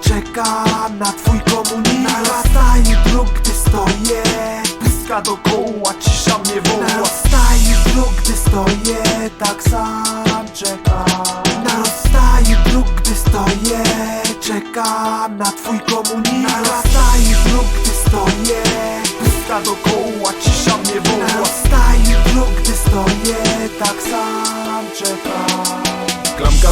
czeka na twój komunizm Narastaje bruk, gdy stoję. Bliska dookoła, cisza mnie woła. Narastaje bruk, gdy stoję. Tak sam czekam Narastaje bruk, gdy stoję. Czeka na twój komunizm Narastaje bruk, gdy stoję. Bliska dookoła, cisza mnie woła. Narastaje bruk, gdy stoję. Tak sam czekam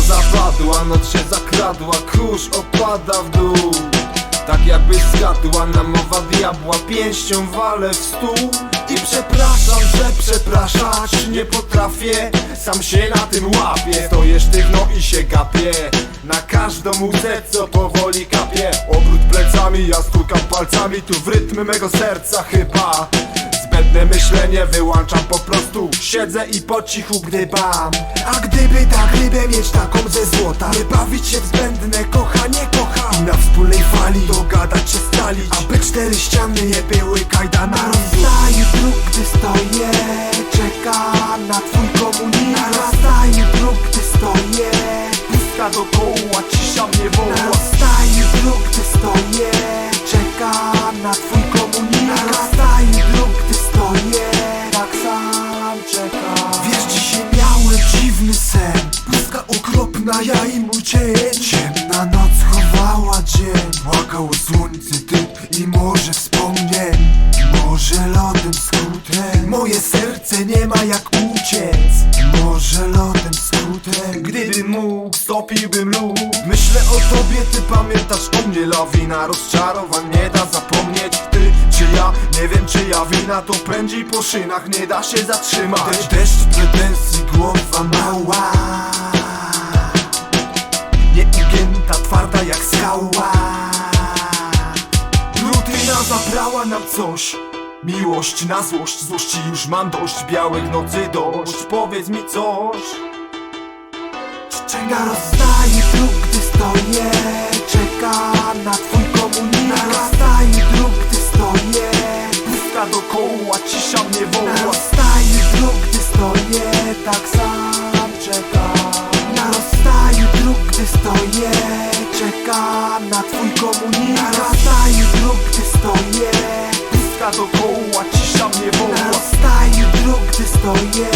Zapadła, noc się zakradła Kurz opada w dół. Tak jakby zgadła na mowa diabła Pięścią walę w stół. I przepraszam, że przepraszać nie potrafię Sam się na tym łapię. Stoję sztywno i się gapię Na każdą łzę, co powoli kapie Obrót plecami, ja stukam palcami Tu w rytmy mego serca chyba Zbędne myślenie wyłączam po prostu. Siedzę i po cichu gdybam A gdyby tak rybę mieć taką ze złota. Nie bawić się w zbędne kochanie, kocham I na wspólnej fali dogadać się stalić. Aby cztery ściany nie były kajdanami Na rozstaju dróg, gdy stoję Czekam na twój komunikat. Na rozstaju dróg, gdy stoję. Pustka dokoła, cisza mnie woła Ciemna noc chowała dzień Płakało słońce, ty i morze wspomnień. Może lodem skutek. Moje serce nie ma jak uciec. Może lodem skutek. Gdybym mógł, stopiłbym lód. Myślę o tobie, ty pamiętasz o mnie. Lawina rozczarowań nie da zapomnieć. Ty czy ja, nie wiem czy ja wina. To pędzi po szynach, nie da się zatrzymać. Deszcz pretensji, głowa mała nam coś. Miłość na złość, złości już mam dość. Białych nocy dość, powiedz mi coś. Na rozstaju dróg, gdy stoję. Czekam na twój komunikat. Na rozstaju dróg, gdy stoję. Pustka dokoła, cisza mnie woła. Rozstaju dróg, gdy stoję. Tak sam czekam. Na rozstaju dróg, gdy stoję. Czekam na twój komunikat. Na rozstaju dróg, gdy stoję Pustka dokoła, cisza mnie woła. Gdy stoję